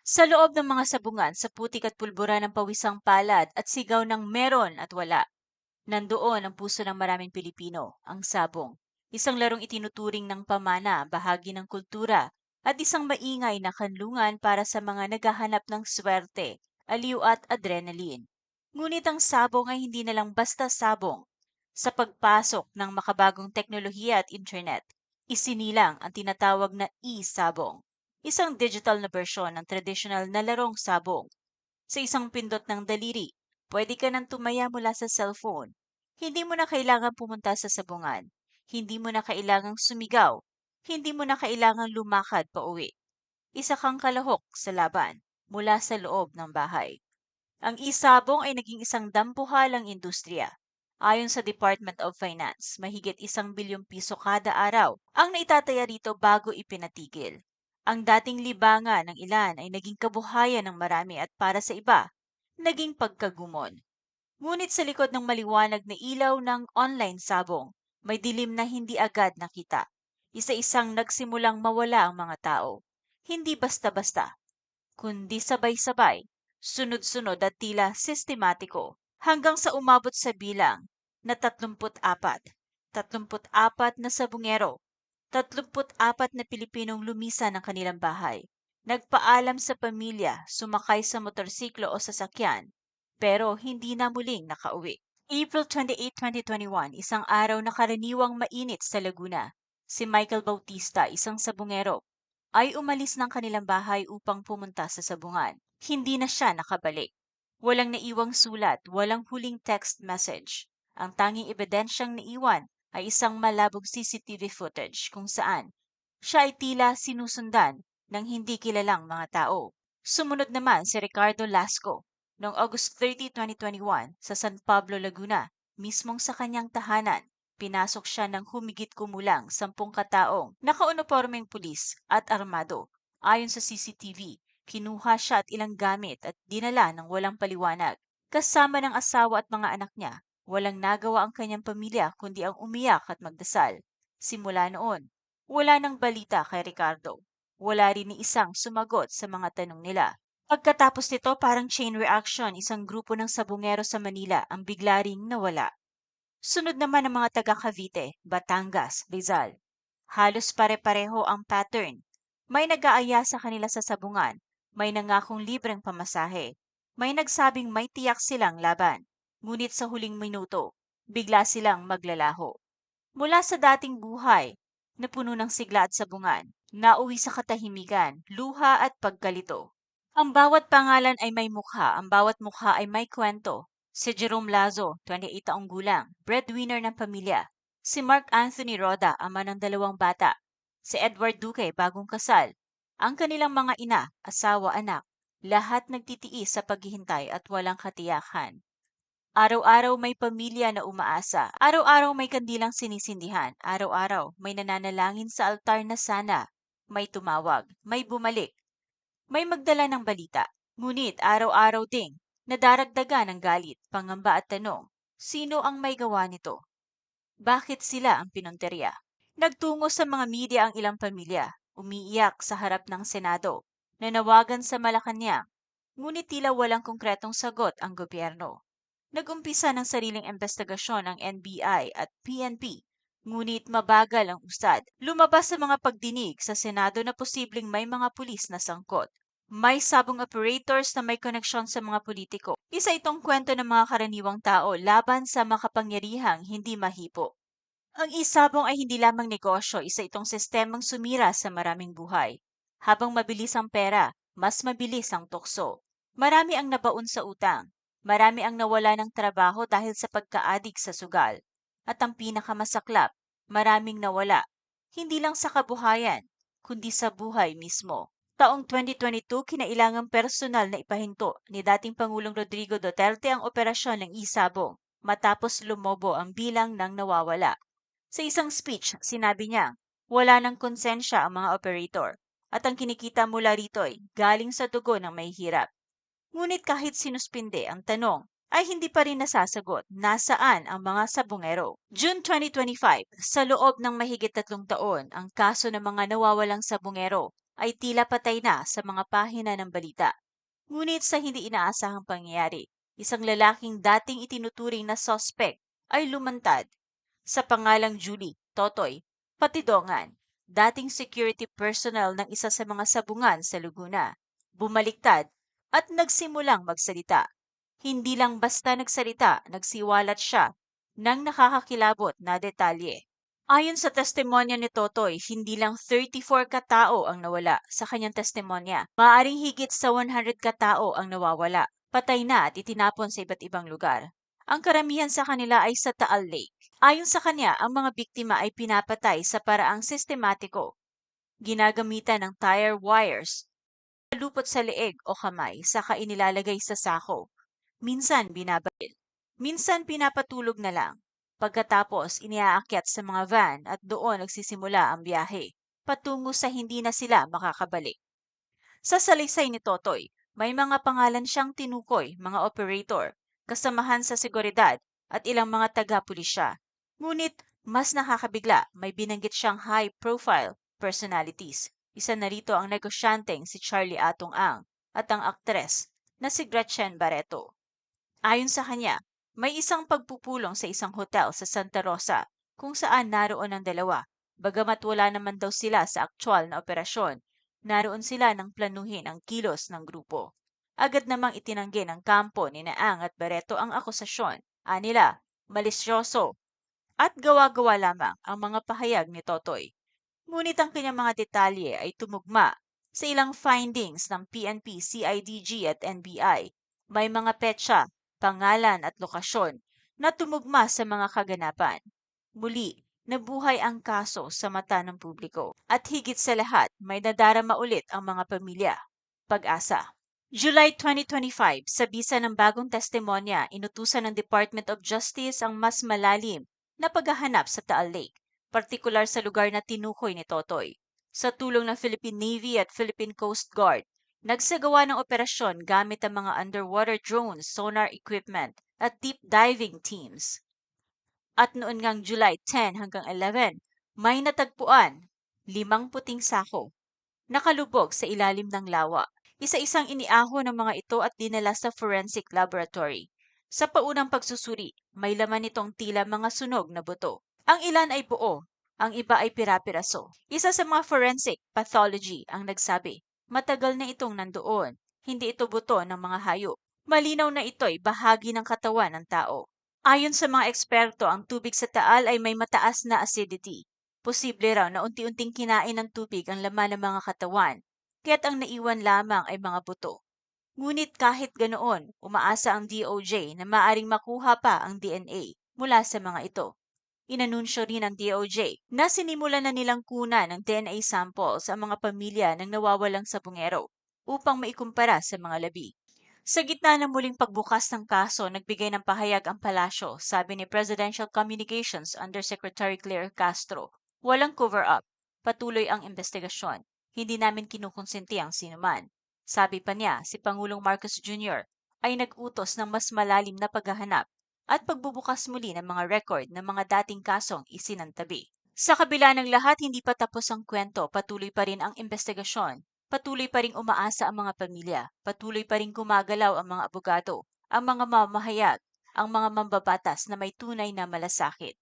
Sa loob ng mga sabungan, sa putik at pulbura ng pawisang palad at sigaw ng meron at wala. Nandoon ang puso ng maraming Pilipino, ang sabong. Isang larong itinuturing ng pamana, bahagi ng kultura, at isang maingay na kanlungan para sa mga naghahanap ng swerte, aliw at adrenaline. Ngunit ang sabong ay hindi na lang basta sabong. Sa pagpasok ng makabagong teknolohiya at internet, isinilang ang tinatawag na e-sabong, isang digital na bersyon ng traditional na larong sabong. Sa isang pindot ng daliri, pwede ka nang tumaya mula sa cellphone. Hindi mo na kailangan pumunta sa sabungan. Hindi mo na kailangang sumigaw. Hindi mo na kailangang lumakad pa uwi. Isa kang kalahok sa laban mula sa loob ng bahay. Ang isabong ay naging isang dampuhalang industriya. Ayon sa Department of Finance, mahigit isang bilyong piso kada araw ang naitataya rito bago ipinatigil. Ang dating libangan ng ilan ay naging kabuhayan ng marami at para sa iba, naging pagkagumon. Ngunit sa likod ng maliwanag na ilaw ng online sabong, may dilim na hindi agad nakita. Isa-isang nagsimulang mawala ang mga tao. Hindi basta-basta, kundi sabay-sabay, sunod-sunod at tila sistematiko, hanggang sa umabot sa bilang na 34. 34 na sabungero 34 na Pilipinong lumisa ng kanilang bahay. Nagpaalam sa pamilya, sumakay sa motorsiklo o sasakyan, pero hindi na muling nakauwi. April 28, 2021, isang araw na karaniwang mainit sa Laguna. Si Michael Bautista, isang sabungero, ay umalis ng kanilang bahay upang pumunta sa sabungan. Hindi na siya nakabalik. Walang naiwang sulat, walang huling text message. Ang tanging ebidensyang naiwan ay isang malabog CCTV footage kung saan siya ay tila sinusundan ng hindi kilalang mga tao. Sumunod naman si Ricardo Lasco noong August 30, 2021 sa San Pablo, Laguna, mismong sa kanyang tahanan. Pinasok siya ng humigit kumulang sampung kataong nakauniformeng pulis at armado. Ayon sa CCTV, kinuha siya at ilang gamit at dinala ng walang paliwanag. Kasama ng asawa at mga anak niya Walang nagawa ang kanyang pamilya kundi ang umiyak at magdasal. Simula noon, wala nang balita kay Ricardo. Wala rin ni isang sumagot sa mga tanong nila. Pagkatapos nito, parang chain reaction, isang grupo ng sabungero sa Manila ang bigla ring nawala. Sunod naman ang mga taga Cavite, Batangas, Rizal. Halos pare-pareho ang pattern. May nag-aaya sa kanila sa sabungan, may nangakong libreng pamasahe, may nagsabing may tiyak silang laban. Ngunit sa huling minuto, bigla silang maglalaho. Mula sa dating buhay na puno ng sigla at sabungan, nauwi sa katahimikan, luha at pagkalito. Ang bawat pangalan ay may mukha, ang bawat mukha ay may kwento. Si Jerome Lazo, 28 taong gulang, breadwinner ng pamilya. Si Mark Anthony Roda, ama ng dalawang bata. Si Edward Duque, bagong kasal. Ang kanilang mga ina, asawa, anak, lahat nagtitiis sa paghihintay at walang katiyakan. Araw-araw may pamilya na umaasa. Araw-araw may kandilang sinisindihan. Araw-araw may nananalangin sa altar na sana may tumawag, may bumalik, may magdala ng balita. Ngunit araw-araw ding nadaragdagan ng galit, pangamba at tanong, sino ang may gawa nito? Bakit sila ang pinunterya? Nagtungo sa mga media ang ilang pamilya, umiiyak sa harap ng Senado, nanawagan sa Malacanang, ngunit tila walang konkretong sagot ang gobyerno. Nagumpisa ng sariling investigasyon ang NBI at PNP, ngunit mabagal ang usad. Lumabas sa mga pagdinig sa Senado na posibleng may mga pulis na sangkot. May sabong operators na may koneksyon sa mga politiko. Isa itong kwento ng mga karaniwang tao laban sa makapangyarihang hindi mahipo. Ang isabong ay hindi lamang negosyo, isa itong sistemang sumira sa maraming buhay. Habang mabilis ang pera, mas mabilis ang tukso. Marami ang nabaon sa utang, Marami ang nawala ng trabaho dahil sa pagkaadik sa sugal. At ang pinakamasaklap, maraming nawala. Hindi lang sa kabuhayan, kundi sa buhay mismo. Taong 2022, kinailangang personal na ipahinto ni dating Pangulong Rodrigo Duterte ang operasyon ng isabong matapos lumobo ang bilang ng nawawala. Sa isang speech, sinabi niya, wala ng konsensya ang mga operator at ang kinikita mula rito ay galing sa dugo ng may hirap. Ngunit kahit sinuspinde ang tanong, ay hindi pa rin nasasagot nasaan ang mga sabungero. June 2025, sa loob ng mahigit tatlong taon, ang kaso ng mga nawawalang sabungero ay tila patay na sa mga pahina ng balita. Ngunit sa hindi inaasahang pangyayari, isang lalaking dating itinuturing na suspect ay lumantad. Sa pangalang Julie Totoy Patidongan, dating security personnel ng isa sa mga sabungan sa Laguna, bumaliktad at nagsimulang magsalita. Hindi lang basta nagsalita, nagsiwalat siya ng nakakakilabot na detalye. Ayon sa testimonya ni Totoy, hindi lang 34 katao ang nawala sa kanyang testimonya. Maaring higit sa 100 katao ang nawawala, patay na at itinapon sa iba't ibang lugar. Ang karamihan sa kanila ay sa Taal Lake. Ayon sa kanya, ang mga biktima ay pinapatay sa paraang sistematiko. Ginagamitan ng tire wires, lupot sa leeg o kamay, saka inilalagay sa sako. Minsan binabaril. Minsan pinapatulog na lang. Pagkatapos, iniaakyat sa mga van at doon nagsisimula ang biyahe, patungo sa hindi na sila makakabalik. Sa salaysay ni Totoy, may mga pangalan siyang tinukoy, mga operator, kasamahan sa seguridad at ilang mga taga-pulisya. Ngunit mas nakakabigla, may binanggit siyang high-profile personalities. Isa na rito ang negosyanteng si Charlie Atong Ang at ang aktres na si Gretchen Barreto. Ayon sa kanya, may isang pagpupulong sa isang hotel sa Santa Rosa kung saan naroon ang dalawa. Bagamat wala naman daw sila sa aktwal na operasyon, naroon sila nang planuhin ang kilos ng grupo. Agad namang itinanggi ng kampo ni Naang at Barreto ang akusasyon. Anila, malisyoso at gawa-gawa lamang ang mga pahayag ni Totoy. Ngunit ang kanyang mga detalye ay tumugma sa ilang findings ng PNP, CIDG at NBI. May mga petsa, pangalan at lokasyon na tumugma sa mga kaganapan. Muli, nabuhay ang kaso sa mata ng publiko. At higit sa lahat, may nadarama ulit ang mga pamilya. Pag-asa. July 2025, sa bisa ng bagong testimonya, inutusan ng Department of Justice ang mas malalim na paghahanap sa Taal Lake, partikular sa lugar na tinukoy ni Totoy. Sa tulong ng Philippine Navy at Philippine Coast Guard, nagsagawa ng operasyon gamit ang mga underwater drones, sonar equipment at deep diving teams. At noon ngang July 10 hanggang 11, may natagpuan limang puting sako nakalubog sa ilalim ng lawa. Isa-isang iniaho ng mga ito at dinala sa forensic laboratory. Sa paunang pagsusuri, may laman itong tila mga sunog na buto. Ang ilan ay buo, ang iba ay pirapiraso. Isa sa mga forensic pathology ang nagsabi, matagal na itong nandoon, hindi ito buto ng mga hayop. Malinaw na ito'y bahagi ng katawan ng tao. Ayon sa mga eksperto, ang tubig sa taal ay may mataas na acidity. Posible raw na unti-unting kinain ng tubig ang laman ng mga katawan kaya't ang naiwan lamang ay mga buto. Ngunit kahit ganoon, umaasa ang DOJ na maaring makuha pa ang DNA mula sa mga ito. Inanunsyo rin ng DOJ na sinimula na nilang kunan ng DNA samples ang mga pamilya ng nawawalang sabungero upang maikumpara sa mga labi. Sa gitna ng muling pagbukas ng kaso, nagbigay ng pahayag ang palasyo, sabi ni Presidential Communications Undersecretary Claire Castro. Walang cover-up, patuloy ang investigasyon. Hindi namin kinukonsenti ang sinuman. Sabi pa niya, si Pangulong Marcos Jr. ay nag-utos ng mas malalim na paghahanap at pagbubukas muli ng mga record ng mga dating kasong isinantabi. Sa kabila ng lahat, hindi pa tapos ang kwento, patuloy pa rin ang investigasyon. Patuloy pa rin umaasa ang mga pamilya, patuloy pa rin gumagalaw ang mga abogado, ang mga mamahayag, ang mga mambabatas na may tunay na malasakit.